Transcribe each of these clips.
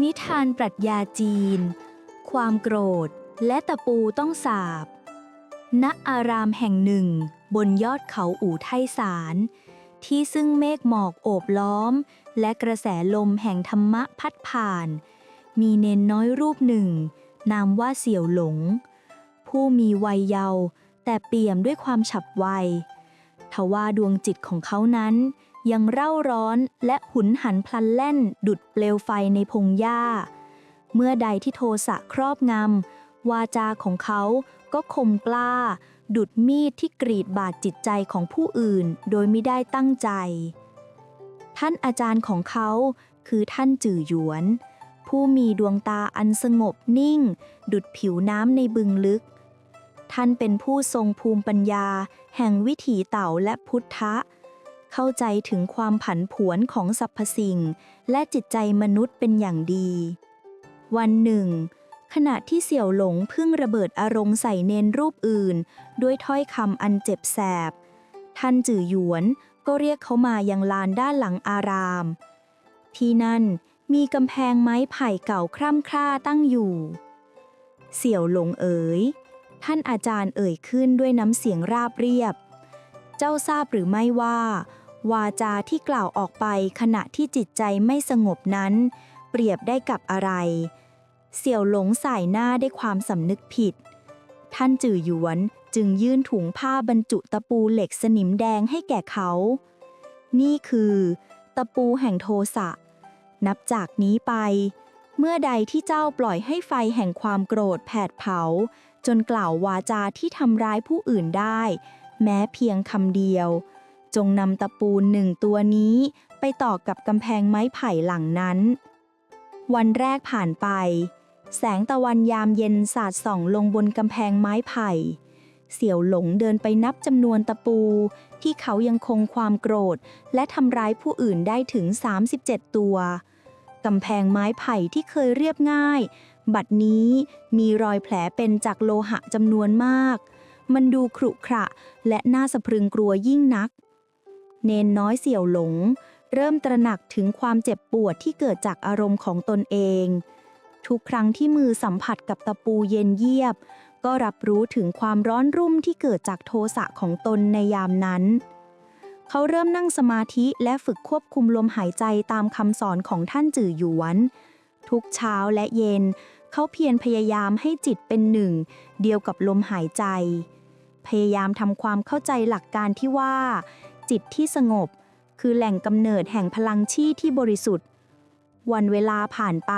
นิทานปรัชญาจีน ความโกรธและตะปูต้องสาบ ณ อารามแห่งหนึ่ง บนยอดเขาอู่ไทสาร ที่ซึ่งเมฆหมอกโอบล้อม และกระแสลมแห่งธรรมะพัดผ่าน มีเนนน้อยรูปหนึ่ง นามว่าเสี่ยวหลง ผู้มีวัยเยาว์แต่เปี่ยมด้วยความฉับไวทว่าดวงจิตของเขานั้น ยังเร่าร้อนและหุนหันพลันแล่นดุดเปลวไฟในพงหญ้า เมื่อใดที่โทสะครอบงำ วาจาของเขาก็คมกล้า ดุดมีดที่กรีดบาดจิตใจของผู้อื่นโดยไม่ได้ตั้งใจ ท่านอาจารย์ของเขาคือท่านจื่อหยวน ผู้มีดวงตาอันสงบนิ่ง ดุดผิวน้ำในบึงลึก ท่านเป็นผู้ทรงภูมิปัญญา แห่งวิถีเต่าและพุทธะ เข้าใจถึงความผันผวนของสรรพสิ่ง และจิตใจมนุษย์เป็นอย่างดี วันหนึ่ง ขณะที่เสี่ยวหลงเพึ่งระเบิดอารมณ์ใส่เนนรูปอื่น ด้วยถ้อยคำอันเจ็บแสบ ท่านจื่อหยวนก็เรียกเขามายังลานด้านหลังอาราม ที่นั่นมีกำแพงไม้ไผ่เก่าคร่ำคร่าตั้งอยู่ เสี่ยวหลงเอ๋ย ท่านอาจารย์เอ่ยขึ้นด้วยน้ำเสียงราบเรียบ เจ้าทราบหรือไม่ว่า วาจาที่กล่าวออกไปขณะที่จิตใจไม่สงบนั้น เปรียบได้กับอะไร เสี่ยวหลงสายหน้าได้ความสำนึกผิด ท่านจื่อหยวนจึงยื่นถุงผ้าบรรจุตะปูเหล็กสนิมแดงให้แก่เขา นี่คือ ตะปูแห่งโทสะ นับจากนี้ไป เมื่อใดที่เจ้าปล่อยให้ไฟแห่งความโกรธแผดเผา จนกล่าววาจาที่ทำร้ายผู้อื่นได้ แม้เพียงคำเดียว จงนำตะปูหนึ่งตัวนี้ ไปต่อกับกำแพงไม้ไผ่หลังนั้น วันแรกผ่านไป แสงตะวันยามเย็นสาดส่องลงบนกำแพงไม้ไผ่ เสี่ยวหลงเดินไปนับจำนวนตะปู ที่เขายังคงความโกรธ และทำร้ายผู้อื่นได้ถึง 37 ตัว กำแพงไม้ไผ่ที่เคยเรียบง่าย บัดนี้มีรอยแผลเป็นจากโลหะจำนวนมากมันดูขรุขระและน่าสะพรึงกลัวยิ่งนัก เนนน้อยเสี่ยวหลง เริ่มตระหนักถึงความเจ็บปวดที่เกิดจากอารมณ์ของตนเอง ทุกครั้งที่มือสัมผัสกับตะปูเย็นเยียบ ก็รับรู้ถึงความร้อนรุ่มที่เกิดจากโทสะของตนในยามนั้น เขาเริ่มนั่งสมาธิและฝึกควบคุมลมหายใจตามคำสอนของท่านจื่อหยวน ทุกเช้าและเย็น เขาเพียรพยายามให้จิตเป็นหนึ่ง เดียวกับลมหายใจ พยายามทำความเข้าใจหลักการที่ว่า จิตที่สงบ คือแหล่งกำเนิดแห่งพลังชี่ที่บริสุทธิ์ วันเวลาผ่านไป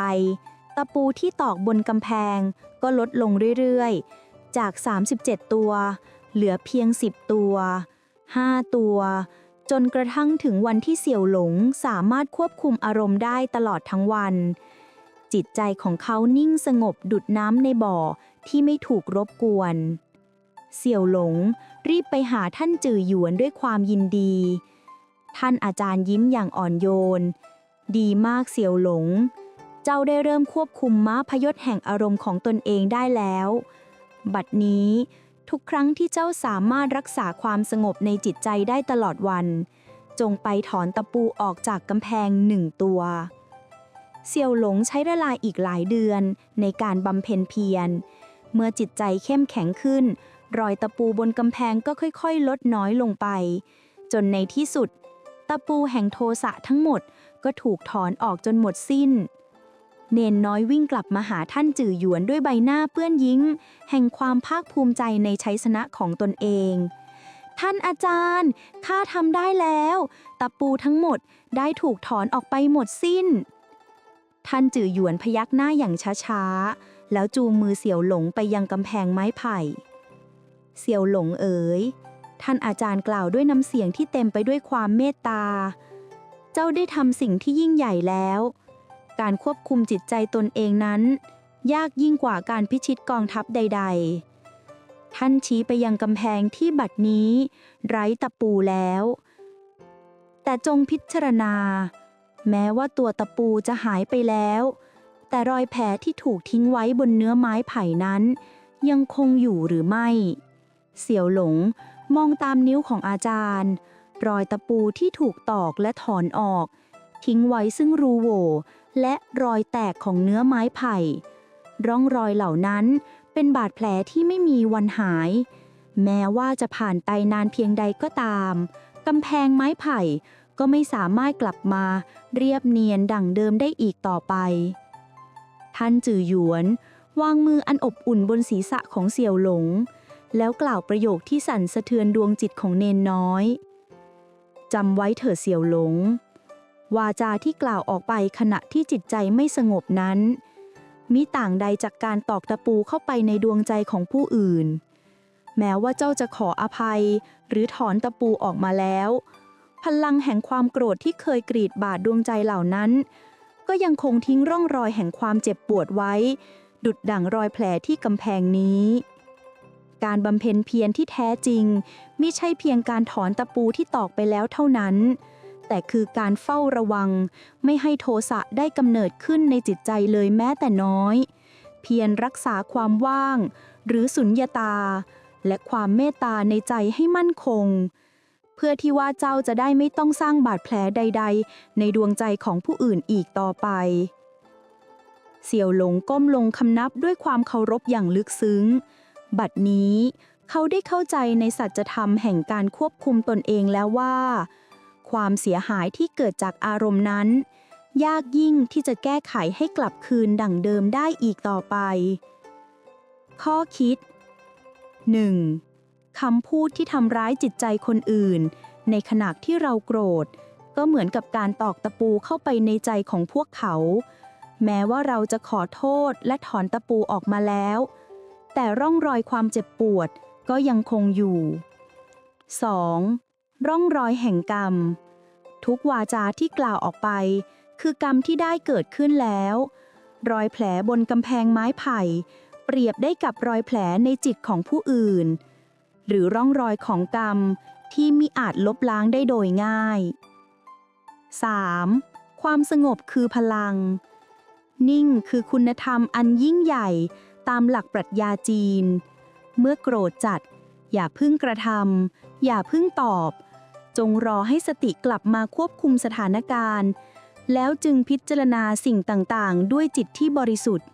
ตะปูที่ตอกบนกำแพงก็ลดลงเรื่อยๆ จาก 37 ตัว เหลือเพียง 10 ตัว 5 ตัว จนกระทั่งถึงวันที่เสี่ยวหลงสามารถควบคุมอารมณ์ได้ตลอดทั้งวัน จิตใจของเขานิ่งสงบดุดน้ำในบ่อที่ไม่ถูกรบกวน เสี่ยวหลง รีบไปหาท่านจื่อหยวนด้วยความยินดี ท่านอาจารย์ยิ้มอย่างอ่อนโยน ดีมากเสี่ยวหลง เจ้าได้เริ่มควบคุมม้าพยศแห่งอารมณ์ของตนเองได้แล้ว บัดนี้ทุกครั้งที่เจ้าสามารถรักษาความสงบในจิตใจได้ตลอดวัน จงไปถอนตะปูออกจากกำแพงหนึ่งตัว เสี่ยวหลงใช้เวลาอีกหลายเดือนในการบำเพ็ญเพียร เมื่อจิตใจเข้มแข็งขึ้น รอยตะปูบนกำแพงก็ค่อยๆ ลดน้อยลงไป จนในที่สุด ตะปูแห่งโทสะทั้งหมดก็ถูกถอนออกจนหมดสิ้น เนนน้อยวิ่งกลับมาหาท่านจื่อหยวนด้วยใบหน้าเปื้อนยิ้ม แห่งความภาคภูมิใจในชัยชนะของตนเอง ท่านอาจารย์ ข้าทำได้แล้ว ตะปูทั้งหมดได้ถูกถอนออกไปหมดสิ้น ท่านจื่อหยวนพยักหน้าอย่างช้าๆ แล้วจูงมือเสี่ยวหลงไปยังกำแพงไม้ไผ่ เสี่ยวหลงเอ๋ย ท่านอาจารย์กล่าวด้วยน้ำเสียงที่เต็มไปด้วยความเมตตา เจ้าได้ทำสิ่งที่ยิ่งใหญ่แล้ว การควบคุมจิตใจตนเองนั้น ยากยิ่งกว่าการพิชิตกองทัพใด ๆ ท่านชี้ไปยังกำแพงที่บัดนี้ ไร้ตะปูแล้ว แต่จงพิจารณา แม้ว่าตัวตะปูจะหายไปแล้ว แต่รอยแผลที่ถูกทิ้งไว้บนเนื้อไม้ไผ่นั้นยังคงอยู่หรือไม่ เสี่ยวหลง มองตามนิ้วของอาจารย์ รอยตะปูที่ถูกตอกและถอนออก ทิ้งไว้ซึ่งรูโหว่และรอยแตกของเนื้อไม้ไผ่ ร่องรอยเหล่านั้นเป็นบาดแผลที่ไม่มีวันหาย แม้ว่าจะผ่านไปนานเพียงใดก็ตามกำแพงไม้ไผ่ก็ไม่สามารถกลับมาเรียบเนียนดั่งเดิมได้อีกต่อไป ท่านจือหยวน วางมืออันอบอุ่นบนศีรษะของเสี่ยวหลง แล้วกล่าวประโยคที่สั่นสะเทือนดวงจิตของเนนน้อยจำไว้เถิดเสี่ยวหลง วาจาที่กล่าวออกไปขณะที่จิตใจไม่สงบนั้น มิต่างใดจากการตอกตะปูเข้าไปในดวงใจของผู้อื่น แม้ว่าเจ้าจะขออภัย หรือถอนตะปูออกมาแล้ว พลังแห่งความโกรธที่เคยกรีดบาดดวงใจเหล่านั้น ก็ยังคงทิ้งร่องรอยแห่งความเจ็บปวดไว้ ดุดดั่งรอยแผลที่กำแพงนี้ การบำเพ็ญเพียรที่แท้จริงมิใช่เพียงการถอนตะปูที่ตอกไปแล้วเท่านั้น แต่คือการเฝ้าระวัง ไม่ให้โทสะได้กำเนิดขึ้นในจิตใจเลยแม้แต่น้อย เพียรรักษาความว่าง หรือสุญญาตา และความเมตตาในใจให้มั่นคง เพื่อที่ว่าเจ้าจะได้ไม่ต้องสร้างบาดแผลใด ๆ ในดวงใจของผู้อื่นอีกต่อไปเสี่ยวหลงก้มลงคำนับด้วยความเคารพอย่างลึกซึ้ง บัดนี้ เขาได้เข้าใจในสัจธรรมแห่งการควบคุมตนเองแล้วว่า ความเสียหายที่เกิดจากอารมณ์นั้น ยากยิ่งที่จะแก้ไขให้กลับคืนดั่งเดิมได้อีกต่อไป ข้อคิด 1. คำพูดที่ทำร้ายจิตใจคนอื่น ในขณะที่เราโกรธ ก็เหมือนกับการตอกตะปูเข้าไปในใจของพวกเขา แม้ว่าเราจะขอโทษและถอนตะปูออกมาแล้ว แต่ร่องรอยความเจ็บปวดก็ยังคงอยู่ 2. ร่องรอยแห่งกรรม ทุกวาจาที่กล่าวออกไป คือกรรมที่ได้เกิดขึ้นแล้ว รอยแผลบนกำแพงไม้ไผ่ เปรียบได้กับรอยแผลในจิตของผู้อื่น หรือร่องรอยของกรรมที่มิอาจลบล้างได้โดยง่าย 3. ความสงบคือพลัง นิ่งคือคุณธรรมอันยิ่งใหญ่ ตามหลักปรัชญาจีน เมื่อโกรธจัด อย่าพึ่งกระทำอย่าพึ่งตอบ จงรอให้สติกลับมาควบคุมสถานการณ์ แล้วจึงพิจารณาสิ่งต่างๆ ด้วยจิตที่บริสุทธิ์